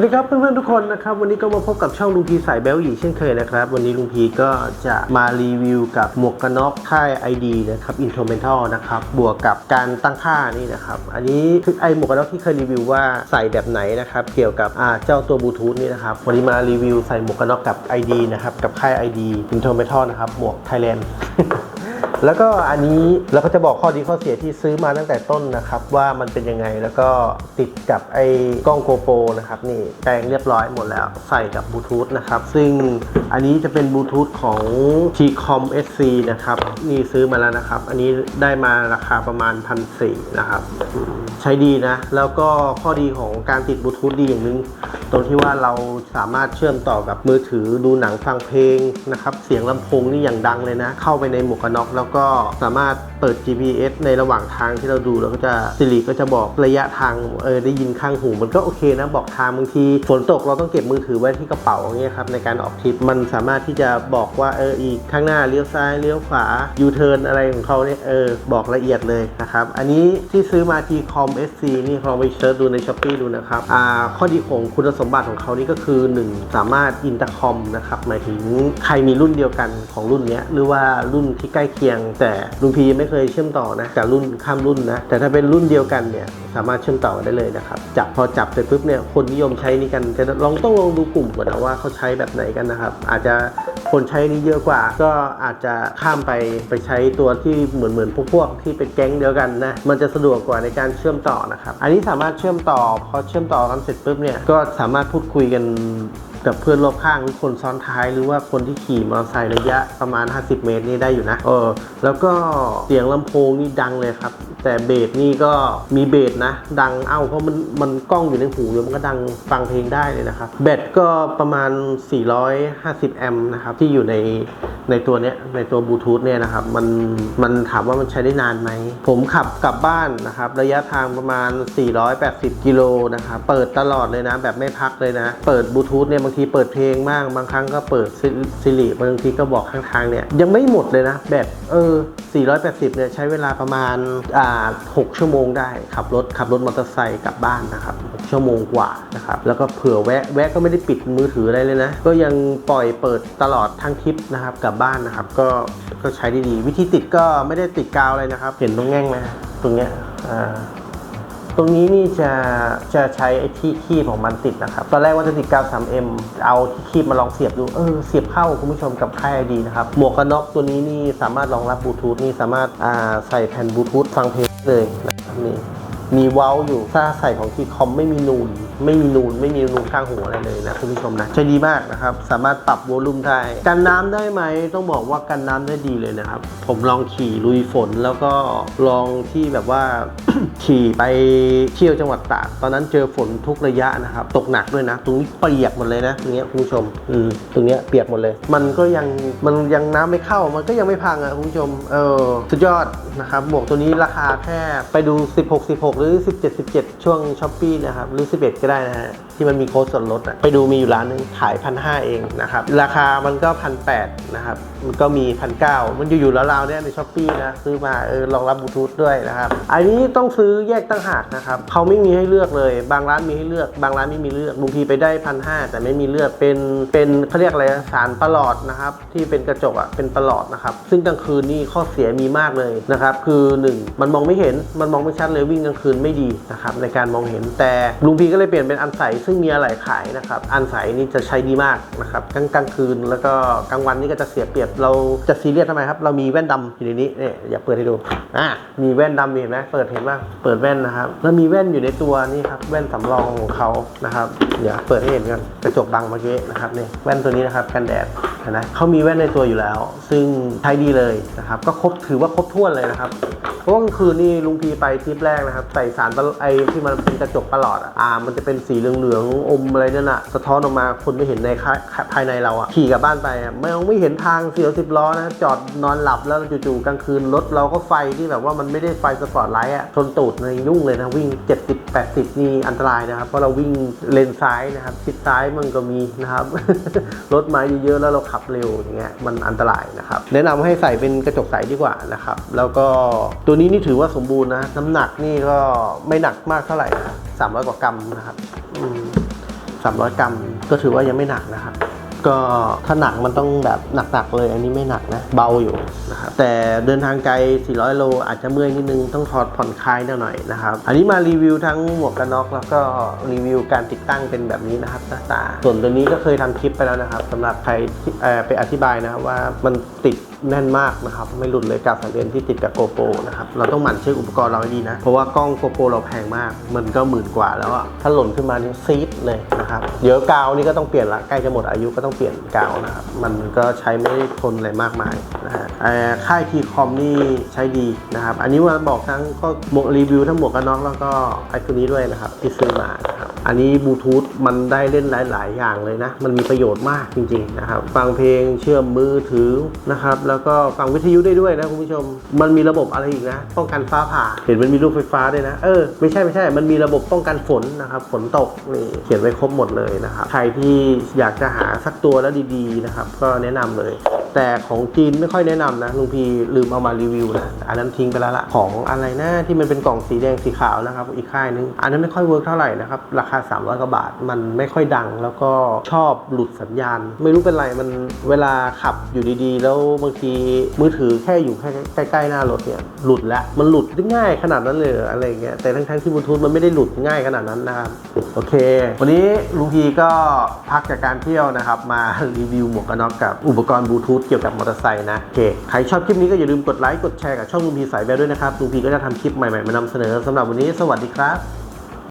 วัสดีครับเพื่อนๆทุกคนนะครับวันนี้ก็มาพบกับช่องลุงพีสายแบลหยีเช่นเคยนะครับ วันนี้ลุงพีก็จะมารีวิวกับหมวกกันน็อกค่าย ID นะครับ Instrumental นะครับบวกกับการตั้งค่านี่นะครับอันนี้คือไอหมวกกันน็อกที่เคยรีวิวว่าใส่แบบไหนนะครับเกี่ยวกับอ่าเจ้าตัวบลูทูธนี่นะครับวันนี้มารีวิวใส่หมวกกันน็อกกับ ID นะครับกับค่าย ID Instrumental นะครับหมวก Thailand แล้วก็อันนี้เราก็จะบอกข้อดีข้อเสียที่ซื้อมาตั้งแต่ต้นนะครับ ว่ามันเป็นยังไงแล้วก็ติดกับไอ้กล้องโกโปรนะครับนี่แปลงเรียบร้อยหมดแล้วใส่กับบลูทูธนะครับซึ่งอันนี้จะเป็นบลูทูธของ T-Com SC นะครับนี่ซื้อมาแล้วนะครับ อันนี้ได้มาราคาประมาณพันสี่นะครับ ใช้ดีนะ แล้วก็ข้อดีของการติดบลูทูธดีอย่างหนึงตรงที่ว่าเราสามารถเชื่อมต่อกับมือถือดูหนังฟังเพลงนะครับเสียงลำโพงนี่อย่างดังเลยนะ เข้าไปในหมวกกันน็อกแล้วก็สามารถเปิด GPS ในระหว่างทางที่เราดูแล้วก็จะสิริก็จะบอกระยะทางเออได้ยินข้างหูมันก็โอเคนะบอกทางบางทีฝนตกเราต้องเก็บมือถือไว้ที่กระเป๋าอย่างเงี้ยครับในการออกทริปมันสามารถที่จะบอกว่าเอออีกข้างหน้าเลี้ยวซ้ายเลี้ยวขวายูเทิร์นอะไรของเขาเนี่ยเออบอกละเอียดเลยนะครับอันนี้ที่ซื้อมาที่ com SC นี่ลองไปเชิร์ชดูใน s h อ p e e ดูนะครับอ่าข้อดีของคุณสมบัติของเขานี่ก็คือ 1 สามารถอินเตอร์คอมนะครับหมายถึงใครมีรุ่นเดียวกันของรุ่นนี้หรือว่ารุ่นที่ใกล้เคียงแต่ลุงพียังไม่เคยเชื่อมต่อนะกับรุ่นข้ามรุ่นนะแต่ถ้าเป็นรุ่นเดียวกันเนี่ยสามารถเชื่อมต่อได้เลยนะครับจับพอจับเสร็จปุ๊บเนี่ยคนนิยมใช้นี่กันแต่ลองต้องลองดูกลุ่มก่อนนะว่าเขาใช้แบบไหนกันนะครับ อาจจะคนใช้นี้เยอะกว่า ก็อาจจะข้ามไปไปใช้ตัวที่เหมือนเหมือนพวกพวกที่เป็นแก๊งเดียวกันนะมันจะสะดวกกว่าในการเชื่อมต่อนะครับอันนี้สามารถเชื่อมต่อพอเชื่อมต่อกันเสร็จปุ๊บเนี่ยก็สามารถพูดคุยกัน กับเพื่อนรอบข้างหรือคนซ้อนท้ายหรือว่าคนที่ขี่มอเตอร์ไซค์ระยะประมาณ 50 เมตรนี่ได้อยู่นะเออแล้วก็เสียงลำโพงนี่ดังเลยครับ แต่เบสนี่ก็มีเบสนะ ดังเอ้าเพราะมันมันกล้องอยู่ในหูอยู่มันก็ดังฟังเพลงได้เลยนะครับแบตก็ประมาณ 450 แอมป์นะครับที่อยู่ในในตัวเนี้ยในตัวบลูทูธเนี่ยนะครับมันมันถามว่ามันใช้ได้นานไหม ผมขับกลับบ้านนะครับระยะทางประมาณ 480 กิโลนะครับเปิดตลอดเลยนะแบบไม่พักเลยนะ เปิดบลูทูธเนี่ยางทีเปิดเพลงบ้างบางครั้งก็เปิดซิริบางทีก็บอกข้างทางเนี่ยยังไม่หมดเลยนะแบตเออ 480 เนี่ยใช้เวลาประมาณอ่า6ชั่วโมงได้ขับรถขับรถมอเตอร์ไซค์กลับบ้านนะครับ6ชั่วโมงกว่านะครับแล้วก็เผื่อแวะแวะก็ไม่ได้ปิดมือถืออะไรเลยนะ ก็ยังปล่อยเปิดตลอดทั้งทริปนะครับกลับบ้านนะครับก็ก็ใช้ด้ดีวิธีติดก็ไม่ได้ติดกาวอะไรนะครับ เห็นตรงแง่งไหมตรงเนี้ยอ่า ตรงนี้นี่จะจะใช้ไอ้ที่คีบของมันติดนะครับ ตอนแรกว่าจะติดกาว 3M เอาที่คีบมาลองเสียบดู เออ เสียบเข้าคุณผู้ชมกับค่ายดีนะครับ หมวกกันน็อกตัวนี้นี่สามารถรองรับบลูทูธนี่สามารถอ่าใส่แผ่นบลูทูธฟังเพลงเลยนะครับนี่มีเว้าอยู่ถ้าใส่ของที่คอมไม่มีนูน ไม่มีนูนไม่มีนูนข้างหูอะไรเลยนะคุณผู้ชมนะใช้ดีมากนะครับ สามารถปรับโวลูมได้กันน้ำได้ไหมต้องบอกว่ากันน้ำได้ดีเลยนะครับ ผมลองขี่ลุยฝนแล้วก็ลองที่แบบว่าขี่ไปเที่ยวจังหวัดตากตอนนั้นเจอฝนทุกระยะนะครับ ตกหนักด้วยนะ ตรงนี้เปียกหมดเลยนะตรงนี้คุณผู้ชมอืมตรงนี้เปียกหมดเลย มันก็ยังมันยังน้ำไม่เข้ามันก็ยังไม่พังอะคุณผู้ชมเออสุดยอดนะครับหมวกตัวนี้ราคาแค่ไปดู 16 16 หรือ 17 17 ช่วงช้อปปี้นะครับหรือ 11ก็ได้นะฮะที่มันมีโค้ดส่วนลดอะไปดูมีอยู่ร้านหนึงขายพันห้าเองนะครับ ราคามันก็พันแปดนะครับ มันก็มีพันเก้ามันอยู่อยู่ราวเนี้ยในช้อปปี้นะซื้อมาเออรองรับบลูทูธด้วยนะครับ อันนี้ต้องซื้อแยกตั้งหากนะครับเขาไม่มีให้เลือกเลย บางร้านมีให้เลือก บางร้านไม่มีเลือกบางทีไปได้พันห้าแต่ไม่มีเลือกเป็นเป็นเขาเรียกอะไรสารประหลอดนะครับ ที่เป็นกระจกอะเป็นประหลอดนะครับ ซึ่งกลางคืนนี่ข้อเสียมีมากเลยนะครับ คือหนึ่งมันมองไม่เห็นมันมองไม่ชัดเลยวิ่งกลางคืนไม่ดีนะครับในการมองเห็นแต่ลุงพีก็เลยเปลี่ยนเป็นอันใสซึ่งมีอะไรขายนะครับอันใสนี่จะใช้ดีมากนะครับกลางกลางคืนแล้วก็กลางวันนี่ก็จะเสียเปรียบเราจะซีเรียสทำไมครับเรามีแว่นดำอยู่ในนี้เนี่ยอย่าเปิดให้ดูอะมีแว่นดำเห็นไหมเปิดเห็นว่าเปิดแว่นนะครับแล้วมีแว่นอยู่ในตัวนี่ครับแว่นสำรองของเขานะครับเดี๋ยวเปิดให้เห็นกันกระจกบังเมื่อกี้นะครับนี่แว่นตัวนี้นะครับกันแดด นไหมเขามีแว่นในตัวอยู่แล้ว ซึ่งใช้ดีเลยนะครับ ก็ครบถือว่าครบถ้วนเลยนะครับเพราะกลางคืนนี่ลุงพีไปทริปแรกนะครับ ใส่สารไอที่มันเป็นกระจกประหลอดอะอ่ามันจะเป็นสีเหลืองๆอมอะไรนั่นอะสะท้อนออกมาคนไม่เห็นในภายในเราอะขี่กลับบ้านไปอะไม่ไม่เห็นทางเสียวสิบล้อนะจอดนอนหลับแล้วจู่ๆกลางคืนรถเราก็ไฟที่แบบว่ามันไม่ได้ไฟสปอร์ตไลท์อะชนตูดในยุ่งเลยนะวิ่ง 70 80 นี่อันตรายนะครับ เพราะเราวิ่งเลนซ้ายนะครับชิดซ้ายมันก็มีนะครับรถมาเยอะๆแล้วเราขับเร็วอย่างเงี้ยมันอันตรายนะครับแนะนำให้ใส่เป็นกระจกใสดีกว่านะครับแล้วก็ตัวนี้นี่ถือว่าสมบูรณ์นะน้ำหนักนี่ก็ไม่หนักมากเท่าไหร่สามร้อยกว่ากรัมนะครับสามร้อยกรัมก็ถือว่ายังไม่หนักนะครับ ก็ถ้าหนักมันต้องแบบหนักๆเลย อันนี้ไม่หนักนะเบาอยู่นะครับแต่เดินทางไกล 400 โล อาจจะเมื่อยนิดนึงต้องถอดผ่อนคลายหน่อยนะครับอันนี้มารีวิวทั้งหมวกกันน็อกแล้วก็รีวิวการติดตั้งเป็นแบบนี้นะครับหน้าตาส่วนตัวนี้ก็เคยทำคลิปไปแล้วนะครับสำหรับใครที่เอ่อไปอธิบายนะครับว่ามันติด แน่นมากนะครับ ไม่หลุดเลยกับสังเกตที่ติดกับโกโปรนะครับ เราต้องหมั่นเช็คอุปกรณ์เราให้ดีนะ เพราะว่ากล้องโกโปรเราแพงมาก มันก็หมื่นกว่าแล้วอะถ้าหล่นขึ้นมานี่ซีดเลยนะครับ เดี๋ยวกาวนี่ก็ต้องเปลี่ยนละ ใกล้จะหมดอายุก็ต้องเปลี่ยนกาวนะครับ มันก็ใช้ไม่ได้ทนอะไรมากมายนะฮะเอ่อค่ายทีคอมนี่ใช้ดีนะครับ อันนี้ว่าบอกทั้งก็หมวกรีวิวทั้งหมวกกันน็อกแล้วก็ไอ้ตัวนี้ด้วยนะครับที่ซื้อมาครับอันนี้บลูทูธมันได้เล่นหลาย ๆ อย่างเลยนะ มันมีประโยชน์มากจริง ๆ นะครับ ฟังเพลงเชื่อมมือถือนะครับแล้วก็ฟังวิทยุได้ด้วยนะคุณผู้ชม มันมีระบบอะไรอีกนะ ป้องกันฟ้าผ่า เห็นมันมีลูกไฟฟ้าด้วยนะ เออ ไม่ใช่ไม่ใช่ มันมีระบบป้องกันฝนนะครับ ฝนตกนี่เขียนไว้ครบหมดเลยนะครับ ใครที่อยากจะหาสักตัวแล้วดีๆนะครับ ก็แนะนำเลย แต่ของจีนไม่ค่อยแนะนำนะลุงพีลืมเอามารีวิวนะอันนั้นทิ้งไปแล้วละของอะไรนะที่มันเป็นกล่องสีแดงสีขาวนะครับอีกค่ายนึง อันนั้นไม่ค่อยเวิร์กเท่าไหร่นะครับราคา 300กว่าบาทมันไม่ค่อยดัง แล้วก็ชอบหลุดสัญญาณ ไม่รู้เป็นไรมันเวลาขับอยู่ดีๆ แล้วบางทีมือถือแค่อยู่แค่ใกล้ๆหน้ารถเนี่ยหลุดแล้วมันหลุดได้ง่ายขนาดนั้นเลยอะไรเงี้ยแต่ทั้งๆที่บลูทูธมันไม่ได้หลุดง่ายขนาดนั้นนะครับโอเค วันนี้ลุงพีก็พักจากการเที่ยวนะครับมารีวิวหมวกกันน็อกกับอุปกรณ์บลูทูธเกี่ยวกับมอเตอร์ไซค์นะโอเคใครชอบคลิปนี้ก็อย่าลืมกดไลค์กดแชร์กับช่องลุงพีสายแววด้วยนะครับลุงพีก็จะทำคลิปใหม่ๆมานำเสนอสำหรับวันนี้สวัสดีครับ